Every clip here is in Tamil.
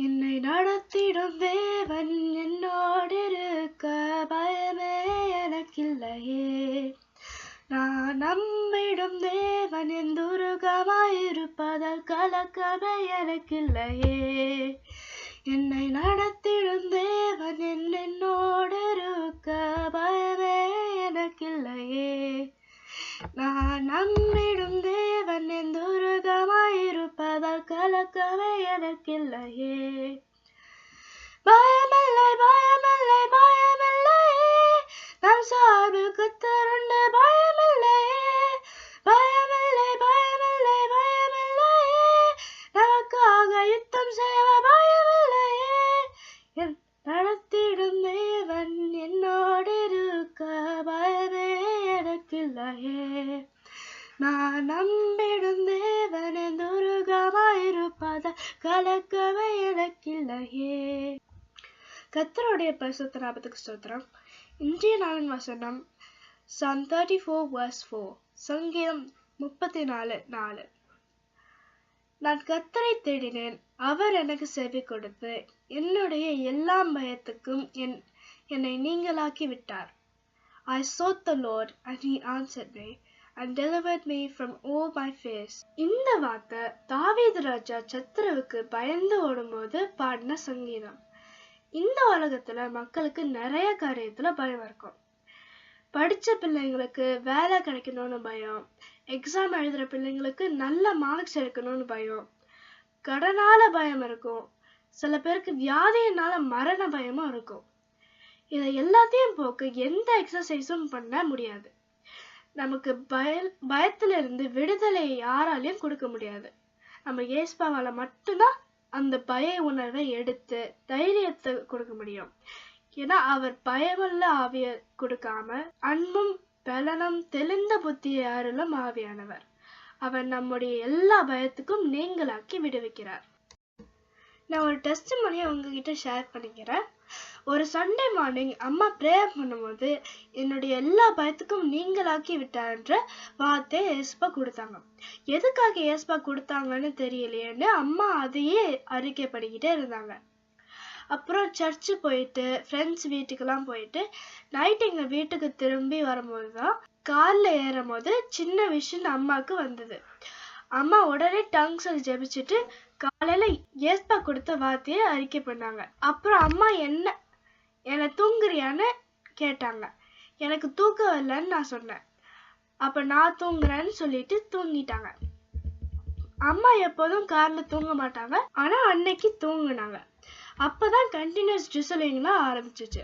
என்னை நடத்திடும் தேவன் என்னோடு இருக்க பயமே எனக்கில்லையே. நான் நம்பிடும் தேவன் என் துருகமாயிருப்பதால் கலக்கமே எனக்கில்லையே. என்னை நட துருகமாயிருப்பதால் எனக்கில்லையே. பயமில்லை பயமில்லை பயமில்லை. நம் சார்புக்கு திரண்டு பயமில்லை. பயமில்லை பயமில்லை பயமில்லை. நமக்காக யுத்தம் செய்வ பயமில்லை. என் நடத்திடும் தேவன் என்னோடு இருக்க பயமே எனக்கில்லையே. நான் நம்பிடும் பாத கலக்கவே எனக்கில்லையே. கத்தருடைய பரிசுத்த நாமத்துக்கு ஸ்தோத்திரம். இன்றைய நாளின் வசனம் psalm thirty four verse four சங்கீதம் முப்பத்தி நாலு. நாலு நான் கத்தரை தேடினேன் அவர் எனக்கு செவி கொடுத்து என்னுடைய எல்லா பயத்துக்கும் என் என்னை நீங்களாக்கி விட்டார் I sought the Lord and he answered me. And delivered me from all my fears இந்த வார்த்தை தாவீது ராஜா சத்ருவுக்கு பயந்து ஓடும்போது பாடின சங்கீதம். இந்த உலகத்துல மக்களுக்கு நிறைய காரியத்துல பயம் இருக்கும். படித்த பிள்ளைங்களுக்கு வேலை கிடைக்கணும்னு பயம். எக்ஸாம் எழுதுகிற பிள்ளைங்களுக்கு நல்ல மார்க்ஸ் எடுக்கணும்னு பயம். கடனால பயம் இருக்கும். சில பேருக்கு வியாதியினால மரண பயமும் இருக்கும். இதை எல்லாத்தையும் போக்க எந்த எக்ஸசைஸும் பண்ண முடியாது. நமக்கு பய பயத்துல இருந்து விடுதலை யாராலையும் கொடுக்க முடியாது. நம்ம ஏஸ்பாவால மட்டும்தான் அந்த பய உணர்வை எடுத்து தைரியத்தை கொடுக்க முடியும். ஏன்னா அவர் பயமுள்ள ஆவிய கொடுக்காம அன்பும் பலனும் தெளிந்த புத்திய அருளும் ஆவியானவர். அவர் நம்முடைய எல்லா பயத்துக்கும் நீங்களாக்கி விடுவிக்கிறார். நான் ஒரு டெஸ்ட் மணியை உங்ககிட்ட ஷேர் பண்ணிக்கிறேன். ஒரு சண்டே மார்னிங் அம்மா ப்ரேயர் பண்ணும்போது என்னுடைய எல்லா பயத்துக்கும் நீங்களாக்கி விட்டார்ன்ற வார்த்தை ஏஸ்பா கொடுத்தாங்க. எதுக்காக ஏஸ்பா கொடுத்தாங்கன்னு தெரியலையேன்னு அம்மா அதையே அறிக்கை பண்ணிக்கிட்டே இருந்தாங்க. அப்புறம் சர்ச்சு போயிட்டு ஃப்ரெண்ட்ஸ் வீட்டுக்கெல்லாம் போயிட்டு நைட் எங்க வீட்டுக்கு திரும்பி வரும்போது தான் காரில் ஏறும் போது சின்ன விஷயம் அம்மாவுக்கு வந்தது. அம்மா உடனே டங்ஸில் ஜெபிச்சுட்டு காலையில ஏஸ்பா கொடுத்த வார்த்தையை அறிக்கை பண்ணாங்க. அப்புறம் அம்மா என்ன என்னை தூங்குறியான்னு கேட்டாங்க. எனக்கு தூக்கம் வரலன்னு நான் சொன்னேன். அப்ப நான் தூங்குறேன்னு சொல்லிட்டு தூங்கிட்டாங்க. அம்மா எப்போதும் கார்ல தூங்க மாட்டாங்க. ஆனா அன்னைக்கு தூங்குனாங்க. அப்பதான் கண்டினியூஸ் டிசலிங்லாம் ஆரம்பிச்சிச்சு.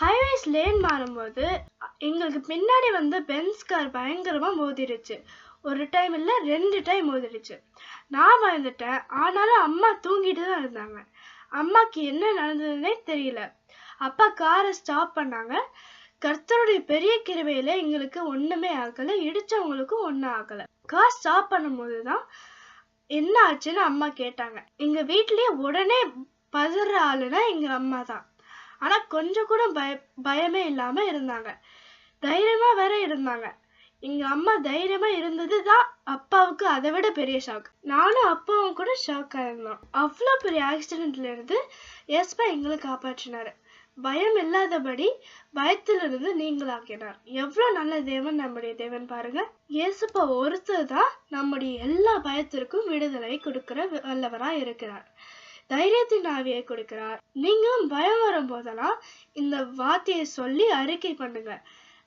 ஹைவேஸ் லேன் மாறும்போது எங்களுக்கு பின்னாடி வந்து பென்ஸ் கார் பயங்கரமா மோதிருச்சு. ஒரு டைம் இல்ல ரெண்டு டைம் மோதிருச்சு நான் வந்துட்டேன் ஆனாலும் அம்மா தூங்கிட்டு தான் இருந்தாங்க. அம்மாக்கு என்ன நடந்ததுன்னே தெரியல. அப்பா காரை ஸ்டாப் பண்ணாங்க. கர்த்தருடைய பெரிய கிருவையில எங்களுக்கு ஒண்ணுமே ஆகல. இடிச்சவங்களுக்கும் ஒன்றும் ஆகல. கார் ஸ்டாப் பண்ணும்போது தான் என்ன ஆச்சுன்னு அம்மா கேட்டாங்க. எங்க வீட்லயே உடனே பதற ஆளுனா எங்க அம்மா தான். ஆனா கொஞ்சம் கூட பய பயமே இல்லாம இருந்தாங்க. தைரியமா வேற இருந்தாங்க. எங்க அம்மா தைரியமா இருந்தது தான் அப்பாவுக்கு அதை விட பெரிய ஷாக் நானும் அப்பாவும் கூட ஷாக் ஆயிருந்தோம் அவ்வளோ பெரிய ஆக்சிடென்ட்ல இருந்து எஸ்பா எங்களை காப்பாற்றினாரு. பயம் இல்லாதபடி பயத்திலிருந்து நீங்களாக்கினார் எவ்வளவு நல்ல தேவன் நம்முடைய தேவன் பாருங்க. இயேசுப்பா ஒருத்தர் தான் நம்முடைய எல்லா பயத்திற்கும் விடுதலை கொடுக்கிற வல்லவரா இருக்கிறார். தைரியத்தின் ஆவியை கொடுக்கிறார். நீங்களும் பயம் வரும் போதெல்லாம் இந்த வார்த்தையை சொல்லி அறிக்கை பண்ணுங்க.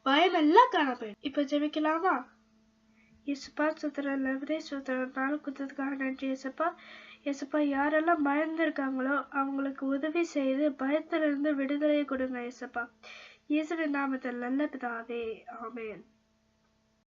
பயம் எல்லாம் காணப்படும் இப்ப ஜெபிக்கலாமா? இயேசுப்பா சுத்திரம் லவரே சுத்திரம் நாள் குத்ததுக்காக நன்றி இயேசுப்பா. இயேசுப்பா யாரெல்லாம் பயந்துருக்காங்களோ அவங்களுக்கு உதவி செய்து பயத்திலிருந்து விடுதலை கொடுங்க இயேசுப்பா. இயேசுவின் நாமத்தில் நல்ல பிதாவே ஆமேன்.